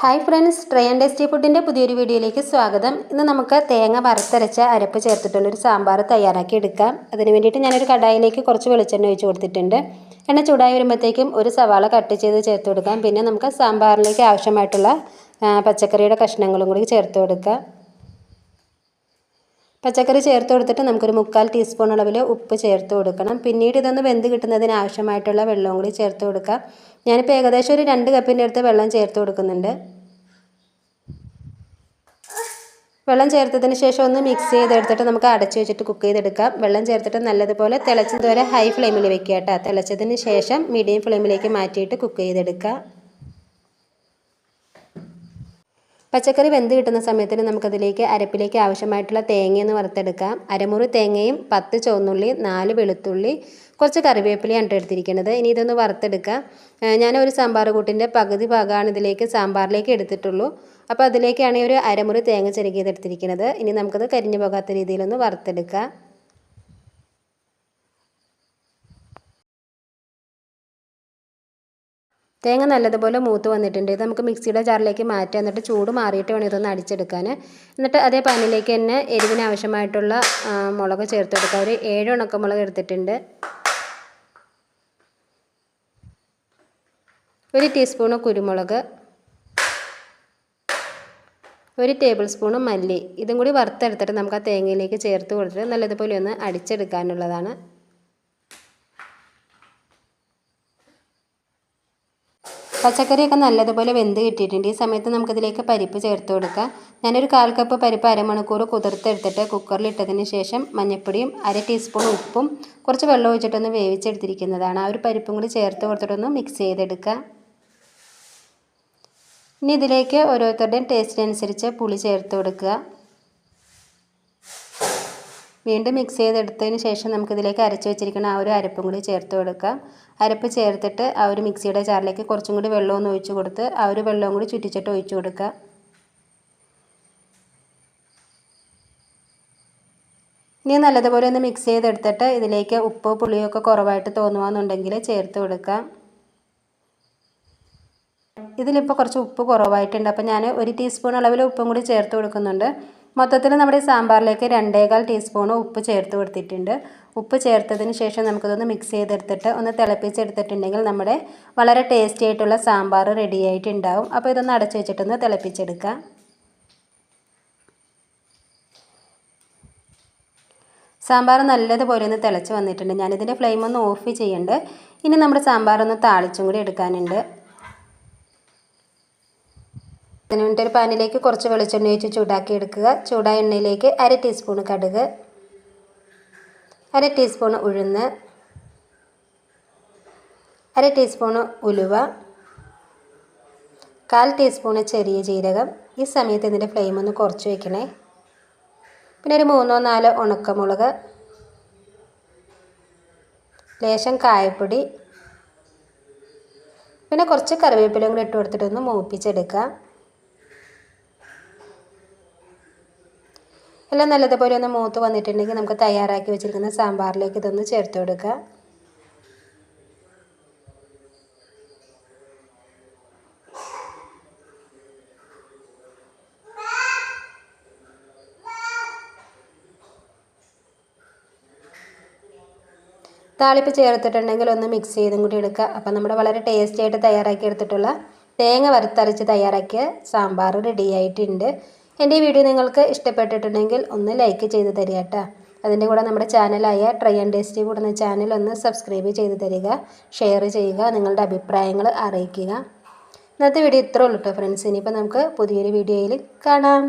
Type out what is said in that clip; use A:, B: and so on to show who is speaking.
A: Hi friends try and tasty ഫുഡിന്റെ പുതിയൊരു വീഡിയോയിലേക്ക് സ്വാഗതം. ഇന്ന് നമുക്ക് തേങ്ങ വറുത്തരച്ച അരപ്പ് ചേർത്തിട്ടുള്ളൊരു സാമ്പാർ തയ്യാറാക്കി എടുക്കാം. അതിന് വേണ്ടിയിട്ട് ഞാനൊരു കടായിലേക്ക് കുറച്ച് വെളിച്ചെണ്ണ ഒഴിച്ച് കൊടുത്തിട്ടുണ്ട്. എണ്ണ ചൂടായി വരുമ്പോഴത്തേക്കും ഒരു സവാള കട്ട് ചെയ്ത് ചേർത്ത് കൊടുക്കാം. പിന്നെ നമുക്ക് സാമ്പാറിലേക്ക് ആവശ്യമായിട്ടുള്ള പച്ചക്കറിയുടെ കഷ്ണങ്ങളും കൂടി ചേർത്ത് കൊടുക്കാം. പച്ചക്കറി ചേർത്ത് കൊടുത്തിട്ട് നമുക്കൊരു മുക്കാൽ ടീസ്പൂൺ അളവിൽ ഉപ്പ് ചേർത്ത് കൊടുക്കണം. പിന്നീട് ഇതൊന്ന് വെന്ത് കിട്ടുന്നതിന് ആവശ്യമായിട്ടുള്ള വെള്ളവും കൂടി ചേർത്ത് കൊടുക്കാം ഞാനിപ്പോൾ ഏകദേശം ഒരു രണ്ട് കപ്പിന്റെ അടുത്ത് വെള്ളം ചേർത്ത് കൊടുക്കുന്നുണ്ട്. വെള്ളം ചേർത്തതിന് ശേഷം ഒന്ന് മിക്സ് ചെയ്തെടുത്തിട്ട് നമുക്ക് അടച്ചു വെച്ചിട്ട് കുക്ക് ചെയ്തെടുക്കാം. വെള്ളം ചേർത്തിട്ട് നല്ലതുപോലെ തിളച്ചതുവരെ ഹൈ ഫ്ലെയിമിൽ വെക്കുക കേട്ടോ. തിളച്ചതിന് ശേഷം മീഡിയം ഫ്ലെയിമിലേക്ക് മാറ്റിയിട്ട് കുക്ക് ചെയ്തെടുക്കുക. പച്ചക്കറി വെന്ത് കിട്ടുന്ന സമയത്തിന് നമുക്കതിലേക്ക് അരപ്പിലേക്ക് ആവശ്യമായിട്ടുള്ള തേങ്ങയെന്ന് വറുത്തെടുക്കാം. അരമുറി തേങ്ങയും പത്ത് ചുവന്നുള്ളി നാല് വെളുത്തുള്ളി കുറച്ച് കറിവേപ്പിലയാണ് എടുത്തിരിക്കുന്നത്. ഇനി ഇതൊന്ന് വറുത്തെടുക്കാം ഞാൻ ഒരു സാമ്പാർ കൂട്ടിന്റെ പകുതി ഭാഗമാണ് ഇതിലേക്ക് സാമ്പാറിലേക്ക് എടുത്തിട്ടുള്ളൂ. അപ്പോൾ അതിലേക്കാണ് ഒരു അരമുറി തേങ്ങ ചെറുകിയതെടുത്തിരിക്കുന്നത് ഇനി നമുക്കത് കരിഞ്ഞു പോകാത്ത രീതിയിലൊന്ന് വറുത്തെടുക്കാം. തേങ്ങ നല്ലതുപോലെ മൂത്ത് വന്നിട്ടുണ്ട്. ഇത് നമുക്ക് മിക്സിയുടെ ജാറിലേക്ക് മാറ്റാം. എന്നിട്ട് ചൂട് മാറിയിട്ട് വേണം ഇതൊന്ന് അടിച്ചെടുക്കാൻ. എന്നിട്ട് അതേ പാനിലേക്ക് തന്നെ എരിവിന് ആവശ്യമായിട്ടുള്ള മുളക് ചേർത്തെടുക്കുക ഒരു ഏഴ് ഉണക്കമുളക് എടുത്തിട്ടുണ്ട്. ഒരു ടീസ്പൂണ് കുരുമുളക്. ഒരു ടേബിൾ സ്പൂണ് മല്ലി. ഇതും കൂടി വറുത്തെടുത്തിട്ട് നമുക്ക് ആ തേങ്ങയിലേക്ക് ചേർത്ത് കൊടുത്തിട്ട് നല്ലതുപോലെ ഒന്ന് അടിച്ചെടുക്കാനുള്ളതാണ്. പച്ചക്കറിയൊക്കെ നല്ലതുപോലെ വെന്ത് കിട്ടിയിട്ടുണ്ട്. ഈ സമയത്ത് നമുക്കിതിലേക്ക് പരിപ്പ് ചേർത്ത് കൊടുക്കാം ഞാനൊരു കാൽ കപ്പ് പരിപ്പ് അരമണിക്കൂർ കുതിർത്തെടുത്തിട്ട് കുക്കറിൽ ഇട്ടതിന് ശേഷം മഞ്ഞൾപ്പൊടിയും അര ടീസ്പൂൺ ഉപ്പും കുറച്ച് വെള്ളം ഒഴിച്ചിട്ടൊന്ന് വേവിച്ചെടുത്തിരിക്കുന്നതാണ്. ആ ഒരു പരിപ്പും കൂടി ചേർത്ത് കൊടുത്തിട്ടൊന്ന് മിക്സ് ചെയ്തെടുക്കുക. ഇനി ഇതിലേക്ക് ഓരോരുത്തരുടെയും ടേസ്റ്റിനനുസരിച്ച് പുളി ചേർത്ത് കൊടുക്കുക. വീണ്ടും മിക്സ് ചെയ്തെടുത്തതിന് ശേഷം നമുക്കിതിലേക്ക് അരച്ച് വെച്ചിരിക്കുന്ന ആ ഒരു അരപ്പും കൂടി ചേർത്ത് കൊടുക്കാം. അരപ്പ് ചേർത്തിട്ട് ആ ഒരു മിക്സിയുടെ ചാറിലേക്ക് കുറച്ചും കൂടി വെള്ളമൊന്ന് ഒഴിച്ച് കൊടുത്ത് ആ ഒരു വെള്ളവും കൂടി ചുറ്റിച്ചിട്ട് ഒഴിച്ച് കൊടുക്കുക ഇനി നല്ലതുപോലെ ഒന്ന് മിക്സ് ചെയ്തെടുത്തിട്ട് ഇതിലേക്ക് ഉപ്പ് പുളിയൊക്കെ കുറവായിട്ട് തോന്നുകയെന്നുണ്ടെങ്കിൽ ചേർത്ത് കൊടുക്കാം. ഇതിലിപ്പോൾ കുറച്ച് ഉപ്പ് കുറവായിട്ടുണ്ട്. അപ്പോൾ ഞാൻ ഒരു ടീസ്പൂൺ അളവിൽ ഉപ്പും കൂടി ചേർത്ത് കൊടുക്കുന്നുണ്ട്. മൊത്തത്തിൽ നമ്മുടെ സാമ്പാറിലേക്ക് രണ്ടേകാൽ ടീസ്പൂൺ ഉപ്പ് ചേർത്ത് കൊടുത്തിട്ടുണ്ട്. ഉപ്പ് ചേർത്തതിന് ശേഷം നമുക്കതൊന്ന് മിക്സ് ചെയ്തെടുത്തിട്ട് ഒന്ന് തിളപ്പിച്ചെടുത്തിട്ടുണ്ടെങ്കിൽ നമ്മുടെ വളരെ ടേസ്റ്റി ആയിട്ടുള്ള സാമ്പാർ റെഡി ആയിട്ടുണ്ടാവും. അപ്പോൾ ഇതൊന്ന് അടച്ചു വെച്ചിട്ടൊന്ന് തിളപ്പിച്ചെടുക്കാം. സാമ്പാർ നല്ലതുപോലെ ഒന്ന് തിളച്ച് വന്നിട്ടുണ്ട്. ഞാനിതിന്റെ ഫ്ലെയിം ഒന്ന് ഓഫ് ചെയ്യേണ്ടത് ഇനി നമ്മുടെ സാമ്പാർ ഒന്ന് താളിച്ചും കൂടി എടുക്കാനുണ്ട്. അതിന് വേണ്ടി ഒരു പാനിലേക്ക് കുറച്ച് വെളിച്ചെണ്ണ ഒഴിച്ച് ചൂടാക്കി എടുക്കുക. ചൂടായ എണ്ണയിലേക്ക് അര ടീസ്പൂൺ കടുക് അര ടീസ്പൂൺ ഉഴുന്ന് അര ടീസ്പൂൺ ഉലുവ കാൽ ടീസ്പൂൺ ചെറിയ ജീരകം. ഈ സമയത്ത് ഇതിന്റെ ഫ്ലെയിം ഒന്ന് കുറച്ച് വയ്ക്കണേ പിന്നെ ഒരു മൂന്നോ നാലോ ഉണക്കമുളക് ലേശം കായപ്പൊടി പിന്നെ കുറച്ച് കറിവേപ്പിലയും കൂടി ഇട്ട് കൊടുത്തിട്ടൊന്ന് മൂപ്പിച്ചെടുക്കാം എല്ലാം നല്ലതുപോലെ ഒന്ന് മൂത്ത് വന്നിട്ടുണ്ടെങ്കിൽ നമുക്ക് തയ്യാറാക്കി വെച്ചിരിക്കുന്ന സാമ്പാറിലേക്ക് ഇതൊന്ന് ചേർത്ത് കൊടുക്കുക. താളിപ്പ് ചേർത്തിട്ടുണ്ടെങ്കിൽ ഒന്ന് മിക്സ് ചെയ്തും കൂടി എടുക്കുക. അപ്പം നമ്മുടെ വളരെ ടേസ്റ്റി ആയിട്ട് തയ്യാറാക്കി എടുത്തിട്ടുള്ള തേങ്ങ വറുത്തരച്ച് തയ്യാറാക്കിയ സാമ്പാർ റെഡി ആയിട്ടുണ്ട്. എന്റെ ഈ വീഡിയോ നിങ്ങൾക്ക് ഇഷ്ടപ്പെട്ടിട്ടുണ്ടെങ്കിൽ ഒന്ന് ലൈക്ക് ചെയ്ത് തരിക കേട്ടോ. അതിന്റെ കൂടെ നമ്മുടെ ചാനലായ ട്രൈ ആൻഡ് ടേസ്റ്റി കൂടുന്ന ചാനൽ ഒന്ന് സബ്സ്ക്രൈബ് ചെയ്ത് തരിക ഷെയർ ചെയ്യുക നിങ്ങളുടെ അഭിപ്രായങ്ങൾ അറിയിക്കുക. ഇന്നത്തെ വീഡിയോ ഇത്രേ ഉള്ളൂ കേട്ടോ ഫ്രണ്ട്സ് ഇനിയിപ്പോൾ നമുക്ക് പുതിയൊരു വീഡിയോയിൽ കാണാം.